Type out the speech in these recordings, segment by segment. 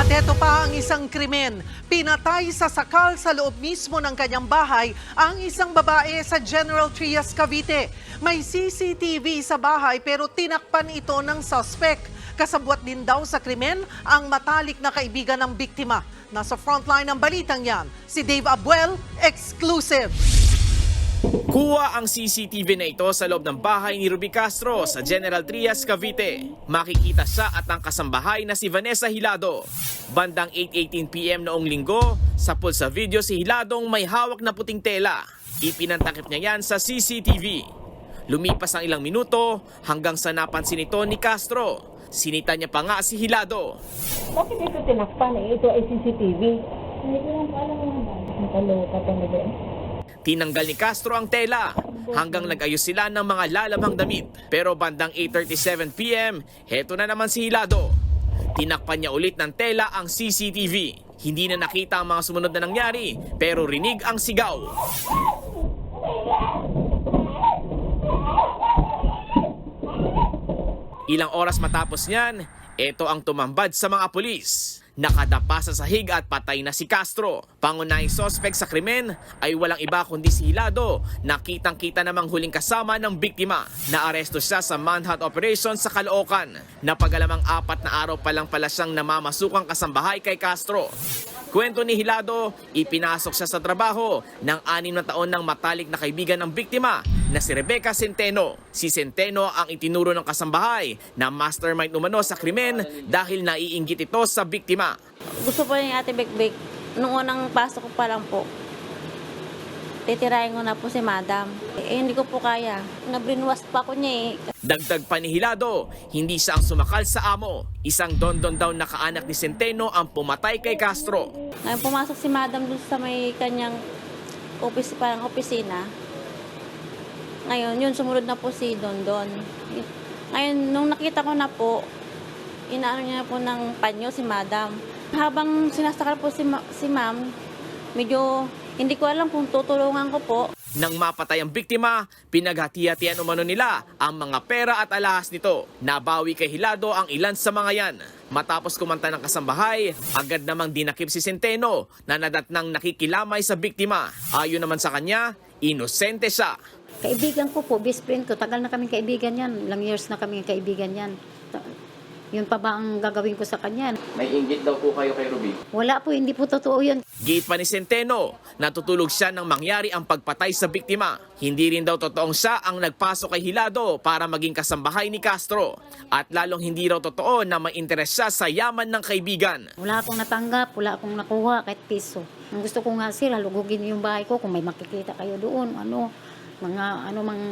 At ito pa ang isang krimen. Pinatay sa sakal sa loob mismo ng kanyang bahay ang isang babae sa General Trias, Cavite. May CCTV sa bahay pero tinakpan ito ng suspect. Kasabwat din daw sa krimen ang matalik na kaibigan ng biktima. Nasa frontline ng balitang yan, si Dave Abuel, exclusive. Kuha ang CCTV na ito sa loob ng bahay ni Ruby Castro sa General Trias, Cavite. Makikita siya at ang kasambahay na si Vanessa Hilado. Bandang 8.18pm noong linggo, sa pulsa video si Hiladong may hawak na puting tela. Ipinantakip niya yan sa CCTV. Lumipas ang ilang minuto hanggang sa napansin ito ni Castro. Sinita niya pa nga si Hilado. Bakit ito tinakpan eh? Ito ay CCTV. Hindi ko lang alam mo ba? Nakaloka talaga eh. Tinanggal ni Castro ang tela hanggang nag-ayos sila ng mga lalamang damit. Pero bandang 8.37pm, heto na naman si Hilado. Tinakpan niya ulit ng tela ang CCTV. Hindi na nakita ang mga sumunod na nangyari, pero rinig ang sigaw. Ilang oras matapos niyan, ito ang tumambad sa mga pulis. Nakadapa sa sahig at patay na si Castro. Pangunahing sospek sa krimen ay walang iba kundi si Hilado. Nakitang-kita namang huling kasama ng biktima. Naaresto siya sa manhunt operation sa Caloocan. Napagalamang apat na araw pa lang pala siyang namamasukang kasambahay kay Castro. Kwento ni Hilado, ipinasok siya sa trabaho ng anim na taon ng matalik na kaibigan ng biktima na si Rebecca Centeno. Si Centeno ang itinuro ng kasambahay na mastermind umano sa krimen dahil naiinggit ito sa biktima. Gusto po ni Ate Bekbek, nung unang pasok ko pa lang po, titirahin ko na po si Madam. Eh, hindi ko po kaya. Nabrinwas pa ko niya eh. Dagdag pa ni Hilado, hindi siya ang sumakal sa amo. Isang dondon daw na kaanak ni Centeno ang pumatay kay Castro. Ngayon pumasok si Madam dun sa may kanyang office, parang opisina. Ngayon, yun, sumunod na po si Dondon. Ngayon, nung nakita ko na po, inaano niya po ng panyo si Madam. Habang sinasakal po si, ma- si Ma'am, medyo hindi ko alam kung tutulungan ko po. Nang mapatay ang biktima, pinaghati-hatian umano nila ang mga pera at alahas nito. Nabawi kay Hilado ang ilan sa mga yan. Matapos kumanta ng kasambahay, agad namang dinakip si Centeno na nadatnang nakikilamay sa biktima. Ayon naman sa kanya, inosente siya. Kaibigan ko po, best friend ko. Tagal na kaming kaibigan yan. Ilang years na kaming kaibigan yan. Yun pa ba ang gagawin ko sa kanya? May inggit daw po kayo kay Ruby. Wala po, hindi po totoo yun. Gate pa ni Centeno, natutulog siya nang mangyari ang pagpatay sa biktima. Hindi rin daw totoong siya ang nagpasok kay Hilado para maging kasambahay ni Castro. At lalong hindi raw totoo na may interes siya sa yaman ng kaibigan. Wala akong natanggap, wala akong nakuha kahit piso. Ang gusto ko nga sir, halugugin yung bahay ko kung may makikita kayo doon. Ano, mga ano mang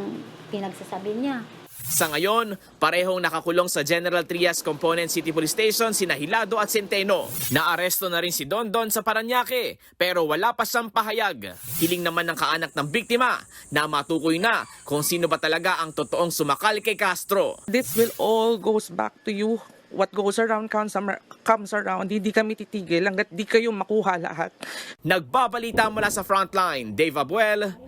pinagsasabi niya. Sa ngayon, parehong nakakulong sa General Trias Component City Police Station sina Hilado at Centeno. Naaresto na rin si Dondon sa Paranaque pero wala pa siyang pahayag. Hiling naman ng kaanak ng biktima na matukoy na kung sino ba talaga ang totoong sumakal kay Castro. this will all goes back to you. What goes around comes, comes around. Hindi kami titigil hanggat di kayo makuha lahat. Nagbabalita mula sa Frontline, Dave Abuel,